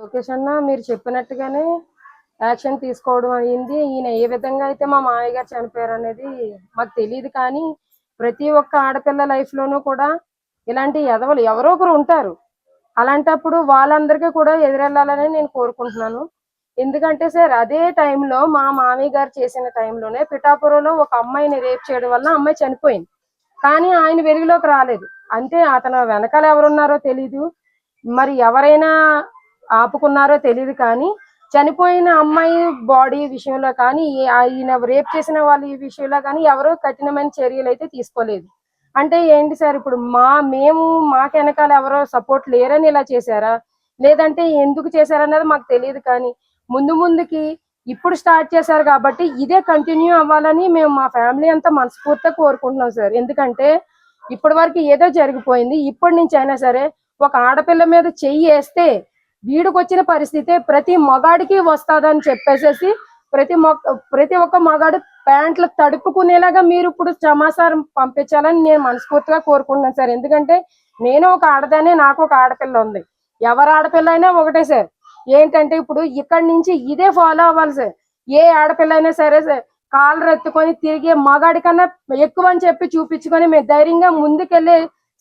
లోకేష్ అన్న మీరు చెప్పినట్టుగానే యాక్షన్ తీసుకోవడం అయింది. ఈయన ఏ విధంగా అయితే మా మామయ్య గారు చనిపోయారు అనేది మాకు తెలియదు కానీ ప్రతి ఒక్క ఆడపిల్ల లైఫ్ లోనూ కూడా ఇలాంటి ఎదవలు ఎవరో ఒకరు ఉంటారు. అలాంటప్పుడు వాళ్ళందరికీ కూడా ఎదురెళ్ళాలని నేను కోరుకుంటున్నాను. ఎందుకంటే సార్ అదే టైంలో మా మామయ్య గారు చేసిన టైంలోనే పిఠాపురంలో ఒక అమ్మాయిని రేప్ చేయడం వల్ల అమ్మాయి చనిపోయింది. కానీ ఆయన వెలుగులోకి రాలేదు. అంటే అతను వెనకాల ఎవరున్నారో తెలీదు. మరి ఎవరైనా ఆపుకున్నారో తెలియదు కానీ చనిపోయిన అమ్మాయి బాడీ విషయంలో కానీ ఈయన ఆయన రేప్ చేసిన వాళ్ళ ఈ విషయంలో కానీ ఎవరో కఠినమైన చర్యలు అయితే తీసుకోలేదు. అంటే ఏంటి సార్ ఇప్పుడు మా మేము మాకు వెనకాల ఎవరో సపోర్ట్ లేరని ఇలా చేశారా? లేదంటే ఎందుకు చేశారన్నది మాకు తెలియదు కానీ ముందు ముందుకి ఇప్పుడు స్టార్ట్ చేశారు కాబట్టి ఇదే కంటిన్యూ అవ్వాలని మేము మా ఫ్యామిలీ అంతా మనస్ఫూర్తిగా కోరుకుంటున్నాం సార్. ఎందుకంటే ఇప్పటి వరకు ఏదో జరిగిపోయింది. ఇప్పటి నుంచి అయినా సరే ఒక ఆడపిల్ల మీద చెయ్యి వేస్తే వీడికి వచ్చిన ప్రతి మగాడికి వస్తాదని చెప్పేసేసి ప్రతి మొక్క ప్రతి ఒక్క మగాడు ప్యాంట్లు తడుపుకునేలాగా మీరు ఇప్పుడు సమాచారం పంపించాలని నేను మనస్ఫూర్తిగా కోరుకుంటున్నాను సార్. ఎందుకంటే నేను ఒక ఆడదానే నాకు ఒక ఆడపిల్ల ఉంది. ఎవరు ఆడపిల్ల అయినా ఒకటే సార్. ఏంటంటే ఇప్పుడు ఇక్కడి నుంచి ఇదే ఫాలో అవ్వాలి సార్. ఏ ఆడపిల్ల అయినా సరే సార్ కాళ్ళు రెత్తుకొని తిరిగే మగాడి కన్నా ఎక్కువ అని చెప్పి చూపించుకొని మేము ధైర్యంగా ముందుకెళ్ళే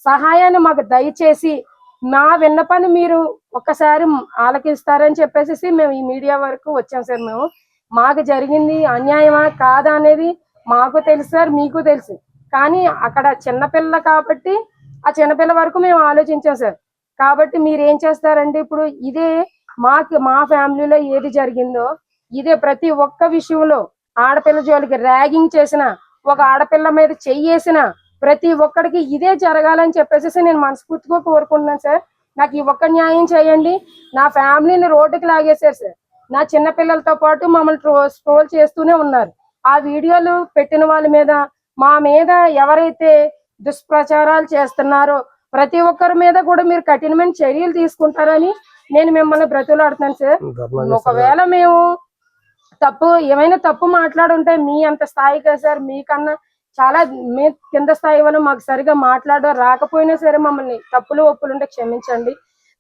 సహాయాన్ని మాకు దయచేసి మా విన్నపాన్ని మీరు ఒక్కసారి ఆలకిస్తారని చెప్పేసి మేము ఈ మీడియా వరకు వచ్చాం సార్ మేము. మాకు జరిగింది అన్యాయమా కాదా అనేది మాకు తెలుసు సార్ మీకు తెలుసు. కానీ అక్కడ చిన్నపిల్ల కాబట్టి ఆ చిన్నపిల్ల వరకు మేము ఆలోచించాం సార్. కాబట్టి మీరు ఏం చేస్తారంటే ఇప్పుడు ఇదే మాకు మా ఫ్యామిలీలో ఏది జరిగిందో ఇదే ప్రతి ఒక్క విషయంలో ఆడపిల్ల జోలికి ర్యాగింగ్ చేసిన ఒక ఆడపిల్ల మీద చెయ్యేసిన ప్రతి ఒక్కడికి ఇదే జరగాలని చెప్పేసి నేను మనస్ఫూర్తిగా కోరుకుంటున్నాను సార్. నాకు ఈ ఒక్క న్యాయం చేయండి. నా ఫ్యామిలీని రోడ్డుకి లాగేశారు సార్. నా చిన్న పిల్లలతో పాటు మమ్మల్ని ట్రో స్ట్రోల్ చేస్తూనే ఉన్నారు. ఆ వీడియోలు పెట్టిన వాళ్ళ మీద మా మీద ఎవరైతే దుష్ప్రచారాలు చేస్తున్నారో ప్రతి ఒక్కరి మీద కూడా మీరు కఠినమైన చర్యలు తీసుకుంటారని నేను మిమ్మల్ని బ్రతులాడుతున్నాను సార్. ఒకవేళ మేము తప్పు ఏమైనా తప్పు మాట్లాడుంటే మీ అంత స్థాయి కదా సార్. మీకన్నా చాలా మీ కింద స్థాయి వల్ల మాకు సరిగా మాట్లాడడం రాకపోయినా సరే మమ్మల్ని తప్పులు ఒప్పులు ఉంటే క్షమించండి.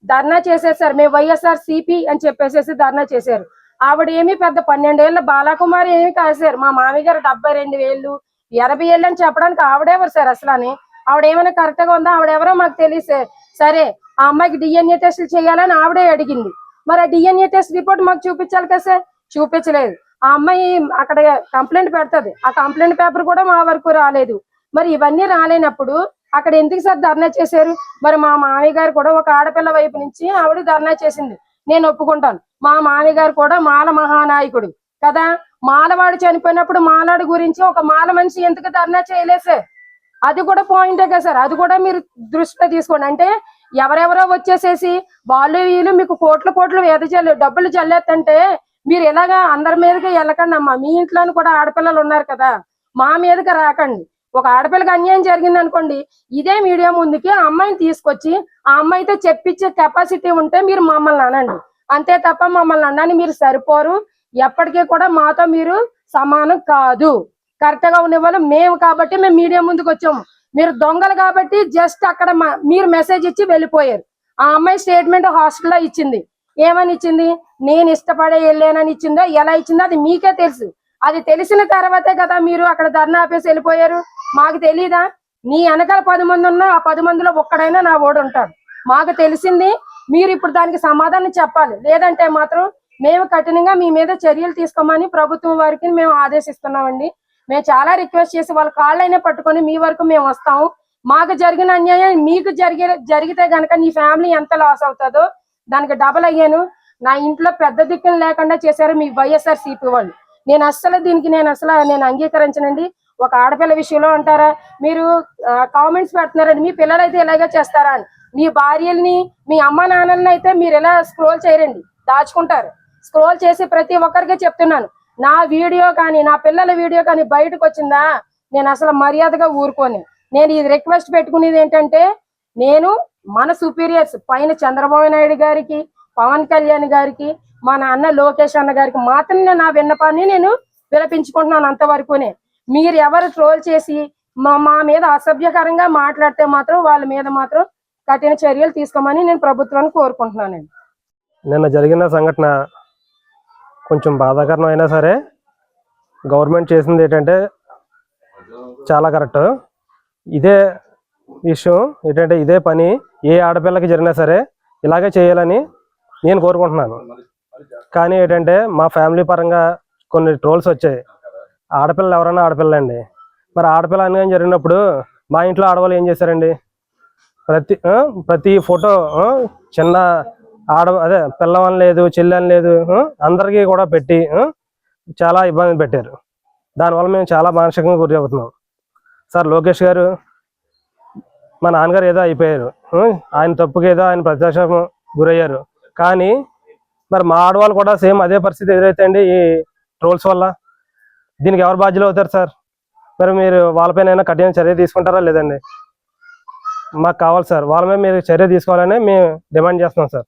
ధర్నా చేశారు సార్. మేము వైఎస్ఆర్ సిపి అని చెప్పేసేసి ధర్నా చేశారు. ఆవిడ ఏమి పెద్ద పన్నెండేళ్ళ బాలకుమారి ఏమి కాశారు మా మామయ్య గారు డెబ్బై రెండు వేలు ఎనభై ఏళ్ళు అని చెప్పడానికి ఆవిడెవరు సార్ అసలు అని? ఆవిడ ఏమైనా కరెక్ట్గా ఉందా? ఆవిడెవరో మాకు తెలియదు సార్. సరే ఆ అమ్మాయికి డిఎన్ఏ టెస్టులు చేయాలని ఆవిడే అడిగింది. మరి ఆ డిఎన్ఏ టెస్ట్ రిపోర్ట్ మాకు చూపించాలి కదా సార్? చూపించలేదు. ఆ అమ్మాయి అక్కడ కంప్లైంట్ పెడుతుంది. ఆ కంప్లైంట్ పేపర్ కూడా మా వరకు రాలేదు. మరి ఇవన్నీ రాలేనప్పుడు అక్కడ ఎందుకు సార్ ధర్నా చేశారు? మరి మా మామయ్య గారు కూడా ఒక ఆడపిల్ల వైపు నుంచి ఆవిడ ధర్నా చేసింది. నేను ఒప్పుకుంటాను. మా మామయ్య గారు కూడా మాల మహానాయకుడు. కదా? మాలవాడు చనిపోయినప్పుడు మాలాడు గురించి ఒక మాల మనిషి ఎందుకు ధర్నా చేయలేదు సార్? అది కూడా పాయింటే కదా సార్. అది కూడా మీరు దృష్టిలో తీసుకోండి. అంటే ఎవరెవరో వచ్చేసేసి వాళ్ళు వీళ్ళు మీకు కోట్ల కోట్లు వేద జల్లు డబ్బులు చల్లేస్తంటే మీరు ఎలాగా అందరి మీదకి వెళ్ళకండి అమ్మా మీ ఇంట్లోనూ కూడా ఆడపిల్లలు ఉన్నారు కదా. మా మీదకి రాకండి. ఒక ఆడపిల్లకి అన్యాయం జరిగింది అనుకోండి ఇదే మీడియా ముందుకి ఆ అమ్మాయిని తీసుకొచ్చి ఆ అమ్మాయితో చెప్పించే కెపాసిటీ ఉంటే మీరు మమ్మల్ని అనండి. అంతే తప్ప మమ్మల్ని అనని మీరు సరిపోరు. ఎప్పటికీ కూడా మాతో మీరు సమానం కాదు. కరెక్ట్గా ఉండే వాళ్ళు మేము కాబట్టి మేము మీడియా ముందుకు వచ్చాము మీరు దొంగలు కాబట్టి జస్ట్ అక్కడ మా- మీరు మెసేజ్ ఇచ్చి వెళ్ళిపోయారు. ఆ అమ్మాయి స్టేట్మెంట్ హాస్టల్లో ఇచ్చింది. ఏమని ఇచ్చింది నేను ఇష్టపడే వెళ్ళానని ఇచ్చిందో ఎలా ఇచ్చిందో? అది మీకే తెలుసు. అది తెలిసిన తర్వాతే కదా మీరు అక్కడ ధర్నా ఆపేసి వెళ్ళిపోయారు. మాకు తెలీదా? నీ వెనకాల పది మంది ఉన్నా ఆ పది మందిలో ఒక్కడైనా నా ఓడు ఉంటాడు. మాకు తెలిసింది మీరు ఇప్పుడు దానికి సమాధానం చెప్పాలి. లేదంటే మాత్రం మేము కఠినంగా మీ మీద చర్యలు తీసుకోమని ప్రభుత్వం వారికి మేము ఆదేశిస్తున్నామండి. మేము చాలా రిక్వెస్ట్ చేసి వాళ్ళ కాళ్ళైనా పట్టుకొని మీ వరకు మేము వస్తాము. మాకు జరిగిన అన్యాయం మీకు జరిగే జరిగితే గనక నీ ఫ్యామిలీ ఎంత లాస్ అవుతుందో దానికి డబల్ అయ్యాను. నా ఇంట్లో పెద్ద దిక్కులు లేకుండా చేశారు మీ వైఎస్ఆర్ సిపి వాళ్ళు. నేను అస్సలు దీనికి నేను అసలు నేను అంగీకరించనండి. ఒక ఆడపిల్ల విషయంలో అంటారా? మీరు కామెంట్స్ పెడుతున్నారండి. మీ పిల్లలు అయితే ఇలాగే చేస్తారా అని. మీ భార్యల్ని మీ అమ్మ నాన్నల్ని అయితే మీరు ఎలా స్క్రోల్ చేయరండి. దాచుకుంటారు. స్క్రోల్ చేసి ప్రతి ఒక్కరికి చెప్తున్నాను. నా వీడియో కానీ నా పిల్లల వీడియో కానీ బయటకు వచ్చిందా? నేను అసలు మర్యాదగా ఊరుకోని. నేను ఇది రిక్వెస్ట్ పెట్టుకునేది ఏంటంటే నేను మన సుపీరియర్స్ పైన చంద్రబాబు నాయుడు గారికి పవన్ కళ్యాణ్ గారికి మా నాన్న లోకేష్ అన్న గారికి మాత్రమే నా విన్నపాన్ని నేను విలపించుకుంటున్నాను అంతవరకునే. మీరు ఎవరు ట్రోల్ చేసి మా మా మీద అసభ్యకరంగా మాట్లాడితే మాత్రం వాళ్ళ మీద మాత్రం కఠిన చర్యలు తీసుకోమని నేను ప్రభుత్వాన్ని కోరుకుంటున్నాను నిన్న జరిగిన సంఘటన కొంచెం బాధాకరం అయినా సరే గవర్నమెంట్ చేసింది ఏంటంటే చాలా కరెక్ట్. ఇదే విషయం ఏంటంటే ఇదే పని ఏ ఆడపిల్లకి జరిగినా సరే ఇలాగే చేయాలని నేను కోరుకుంటున్నాను. కానీ ఏంటంటే మా ఫ్యామిలీ పరంగా కొన్ని ట్రోల్స్ వచ్చాయి. ఆడపిల్లలు ఎవరైనా ఆడపిల్లండి మరి ఆడపిల్ల అని జరిగినప్పుడు మా ఇంట్లో ఆడవాళ్ళు ఏం చేశారండి? ప్రతి ప్రతి ఫోటో చిన్న ఆడ అదే పిల్లవని లేదు చెల్లెని లేదు అందరికీ కూడా పెట్టి చాలా ఇబ్బంది పెట్టారు. దానివల్ల మేము చాలా మానసికంగా గురి అవుతున్నాం. సార్ లోకేష్ గారు మా నాన్నగారు ఏదో అయిపోయారు. ఆయన తప్పుకి ఏదో ఆయన ప్రత్యక్ష గురయ్యారు. కానీ మరి మా ఆడవాళ్ళు కూడా సేమ్ అదే పరిస్థితి ఎదురైతే అండి ఈ ట్రోల్స్ వల్ల. దీనికి ఎవరు బాధ్యులు అవుతారు సార్? మరి మీరు వాళ్ళపైన కఠిన చర్య తీసుకుంటారా లేదండి? మాకు కావాలి సార్. వాళ్ళ మీద మీరు చర్య తీసుకోవాలని మేము డిమాండ్ చేస్తున్నాం సార్.